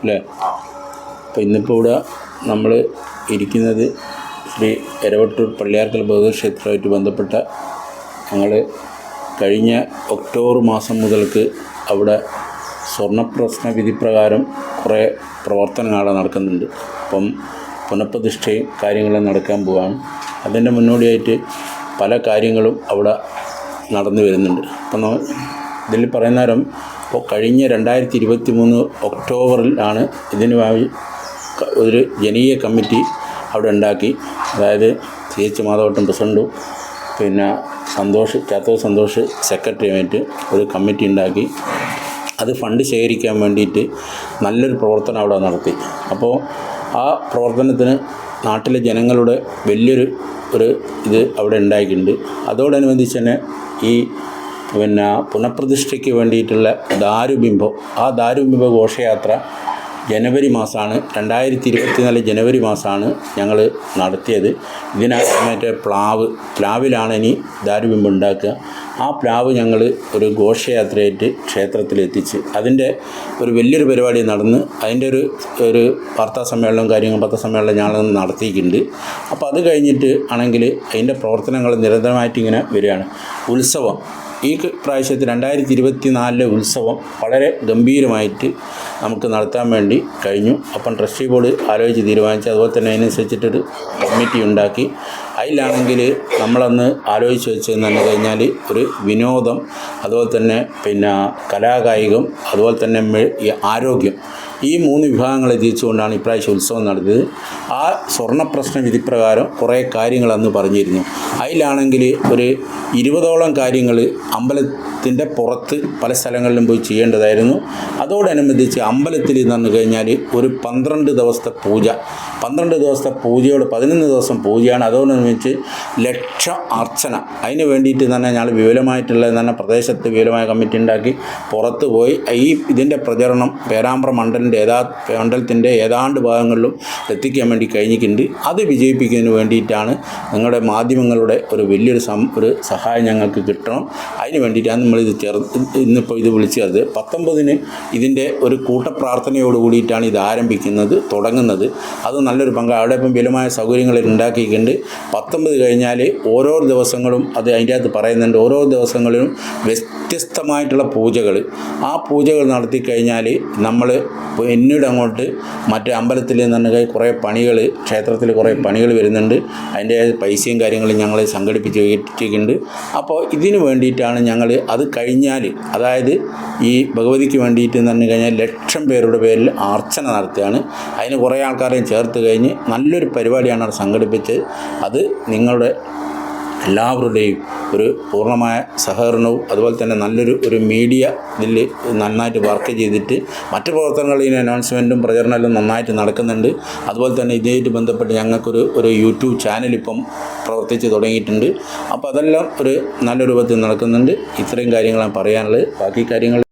അല്ലേ? അപ്പോൾ ഇന്നിപ്പോൾ ഇവിടെ നമ്മൾ ഇരിക്കുന്നത് ശ്രീ എരവട്ടൂർ പള്ളിയാർക്കൽ ബഹുദക്ഷേത്രമായിട്ട് ബന്ധപ്പെട്ട ഞങ്ങൾ കഴിഞ്ഞ ഒക്ടോബർ മാസം മുതൽക്ക് അവിടെ സ്വർണപ്രശ്ന വിധിപ്രകാരം കുറേ പ്രവർത്തനങ്ങൾ അവിടെ നടക്കുന്നുണ്ട്. അപ്പം പുനഃപ്രതിഷ്ഠയും കാര്യങ്ങളും നടക്കാൻ പോവാണ്. അതിന്റെ മുന്നോടിയായിട്ട് പല കാര്യങ്ങളും അവിടെ നടന്നു വരുന്നുണ്ട്. അപ്പം ഇതിൽ പറയുന്ന നേരം ഇപ്പോൾ കഴിഞ്ഞ രണ്ടായിരത്തി ഇരുപത്തി മൂന്ന് ഒക്ടോബറിലാണ് ആണ് ക- ഒരു ജനീയ കമ്മിറ്റി അവിടെ ഉണ്ടാക്കി. അതായത് സി എച്ച് മാധവട്ടം പ്രസിഡന്റും പിന്നെ സന്തോഷ് ചാത്തോ സന്തോഷ് സെക്രട്ടറിയുമായിട്ട് ഒരു കമ്മിറ്റി ഉണ്ടാക്കി. അത് ഫണ്ട് ശേഖരിക്കാൻ വേണ്ടിയിട്ട് നല്ലൊരു പ്രവർത്തനം അവിടെ നടത്തി. അപ്പോൾ ആ പ്രവർത്തനത്തിന് നാട്ടിലെ ജനങ്ങളുടെ വലിയൊരു ഒരു ഇത് അവിടെ ഉണ്ടായിട്ടുണ്ട്. അതോടനുബന്ധിച്ച് തന്നെ ഈ പിന്നെ പുനഃപ്രതിഷ്ഠയ്ക്ക് വേണ്ടിയിട്ടുള്ള ദാരുബിംബം ആ ദാരുബിംബ ഘോഷയാത്ര ജനുവരി മാസമാണ് രണ്ടായിരത്തി ഇരുപത്തിനാല് ജനുവരി മാസമാണ് ഞങ്ങൾ നടത്തിയത്. ഇതിനകത്ത് മറ്റേ പ്ലാവ് പ്ലാവിലാണ് ഇനി ദാരുബിംബം ഉണ്ടാക്കുക. ആ പ്ലാവ് ഞങ്ങൾ ഒരു ഘോഷയാത്രയായിട്ട് ക്ഷേത്രത്തിലെത്തിച്ച് അതിന്റെ ഒരു വലിയൊരു പരിപാടി നടന്ന് അതിന്റെ ഒരു ഒരു വാർത്താ സമ്മേളനവും കാര്യങ്ങളും പത്രസമ്മേളനം ഞങ്ങൾ നടത്തിയിട്ടുണ്ട്. അപ്പോൾ അത് കഴിഞ്ഞിട്ട് ആണെങ്കിൽ അതിന്റെ പ്രവർത്തനങ്ങൾ നിരന്തരമായിട്ട് ഇങ്ങനെ വരികയാണ്. ഉത്സവം ഈ പ്രാവശ്യത്തിൽ രണ്ടായിരത്തി ഇരുപത്തി നാലിലെ ഉത്സവം വളരെ ഗംഭീരമായിട്ട് നമുക്ക് നടത്താൻ വേണ്ടി കഴിഞ്ഞു. അപ്പം ട്രസ്റ്റി ബോർഡ് ആലോചിച്ച് തീരുമാനിച്ചു അതുപോലെ തന്നെ അതിനനുസരിച്ചിട്ടൊരു കമ്മിറ്റി ഉണ്ടാക്കി അതിലാണെങ്കിൽ നമ്മളന്ന് ആലോചിച്ച് വെച്ചതെന്ന് പറഞ്ഞു കഴിഞ്ഞാൽ ഒരു വിനോദം അതുപോലെ തന്നെ പിന്നെ കലാകായികം അതുപോലെ തന്നെ ഈ ആരോഗ്യം. ഈ മൂന്ന് വിഭാഗങ്ങളെ തിരിച്ചുകൊണ്ടാണ് ഇപ്രാവശ്യം ഉത്സവം നടത്തിയത് ആ സ്വർണപ്രശ്ന വിധിപ്രകാരം കുറേ കാര്യങ്ങൾ അന്ന് പറഞ്ഞിരുന്നു. അതിലാണെങ്കിൽ ഒരു ഇരുപതോളം കാര്യങ്ങൾ അമ്പലത്തിന്റെ പുറത്ത് പല സ്ഥലങ്ങളിലും പോയി ചെയ്യേണ്ടതായിരുന്നു. അതോടനുബന്ധിച്ച് അമ്പലത്തിൽ നിന്ന് കഴിഞ്ഞാൽ ഒരു പന്ത്രണ്ട് ദിവസത്തെ പൂജ. പന്ത്രണ്ട് ദിവസത്തെ പൂജയോട് പതിനൊന്ന് ദിവസം പൂജയാണ്. അതോടനുബന്ധിച്ച് ലക്ഷ അർച്ചന. അതിന് വേണ്ടിയിട്ട് തന്നെ ഞങ്ങൾ വിപുലമായിട്ടുള്ള തന്നെ പ്രദേശത്ത് വിപുലമായ കമ്മിറ്റി ഉണ്ടാക്കി പുറത്ത് പോയി. ഈ ഇതിന്റെ പ്രചരണം പേരാമ്പ്ര മണ്ഡലിന്റെ ഏതാ മണ്ഡലത്തിന്റെ ഏതാണ്ട് ഭാഗങ്ങളിലും എത്തിക്കാൻ വേണ്ടി കഴിഞ്ഞിട്ടുണ്ട്. അത് വിജയിപ്പിക്കുന്നതിന് വേണ്ടിയിട്ടാണ് നിങ്ങളുടെ മാധ്യമങ്ങളുടെ ഒരു വലിയൊരു സം ഒരു സഹായം ഞങ്ങൾക്ക് കിട്ടണം. അതിന് വേണ്ടിയിട്ടാണ് നമ്മളിത് ചേർത്ത് ഇന്നിപ്പോൾ ഇത് വിളിച്ചത്. പത്തൊമ്പതിന് ഇതിന്റെ ഒരു കൂട്ടപ്രാർത്ഥനയോട് കൂടിയിട്ടാണ് ഇത് ആരംഭിക്കുന്നത് തുടങ്ങുന്നത്. അത് നല്ലൊരു പങ്ക്. അവിടെ ഇപ്പം വിലമായ സൗകര്യങ്ങൾ ഉണ്ടാക്കിയിട്ടുണ്ട്. പത്തൊമ്പത് കഴിഞ്ഞാൽ ഓരോ ദിവസങ്ങളും അത് അതിന്റെ അകത്ത് പറയുന്നുണ്ട്. ഓരോ ദിവസങ്ങളിലും വ്യത്യസ്തമായിട്ടുള്ള പൂജകൾ. ആ പൂജകൾ നടത്തി കഴിഞ്ഞാൽ നമ്മൾ പിന്നീട് അങ്ങോട്ട് മറ്റേ അമ്പലത്തിൽ നിന്ന് കുറേ പണികൾ ക്ഷേത്രത്തിൽ കുറേ പണികൾ വരുന്നുണ്ട്. അതിന്റെ പൈസയും കാര്യങ്ങളും ഞങ്ങൾ സംഘടിപ്പിച്ച് വെച്ചിട്ടുണ്ട്. അപ്പോൾ ഇതിന് വേണ്ടിയിട്ടാണ് ഞങ്ങൾ അത് കഴിഞ്ഞാൽ അതായത് ഈ ഭഗവതിക്ക് വേണ്ടിയിട്ട് പറഞ്ഞു കഴിഞ്ഞാൽ ലക്ഷം പേരുടെ പേരിൽ അർച്ചന നടത്തുകയാണ്. അതിന് കുറേ ആൾക്കാരെയും ചേർത്ത് കഴിഞ്ഞ് നല്ലൊരു പരിപാടിയാണ് അവിടെ സംഘടിപ്പിച്ചത്. അത് നിങ്ങളുടെ എല്ലാവരുടെയും ഒരു പൂർണമായ സഹകരണവും അതുപോലെ തന്നെ നല്ലൊരു ഒരു മീഡിയ ഇതിൽ നന്നായിട്ട് വർക്ക് ചെയ്തിട്ട് മറ്റു പ്രവർത്തനങ്ങളിൽ അനൗൺസ്മെന്റും പ്രചരണമെല്ലാം നന്നായിട്ട് നടക്കുന്നുണ്ട്. അതുപോലെ തന്നെ ഇതുമായിട്ട് ബന്ധപ്പെട്ട് ഞങ്ങൾക്കൊരു ഒരു യൂട്യൂബ് ചാനൽ ഇപ്പം പ്രവർത്തിച്ച് തുടങ്ങിയിട്ടുണ്ട്. അപ്പോൾ അതെല്ലാം ഒരു നല്ല രൂപത്തിൽ നടക്കുന്നുണ്ട്. ഇത്രയും കാര്യങ്ങളാണ് പറയാനുള്ളത്. ബാക്കി കാര്യങ്ങൾ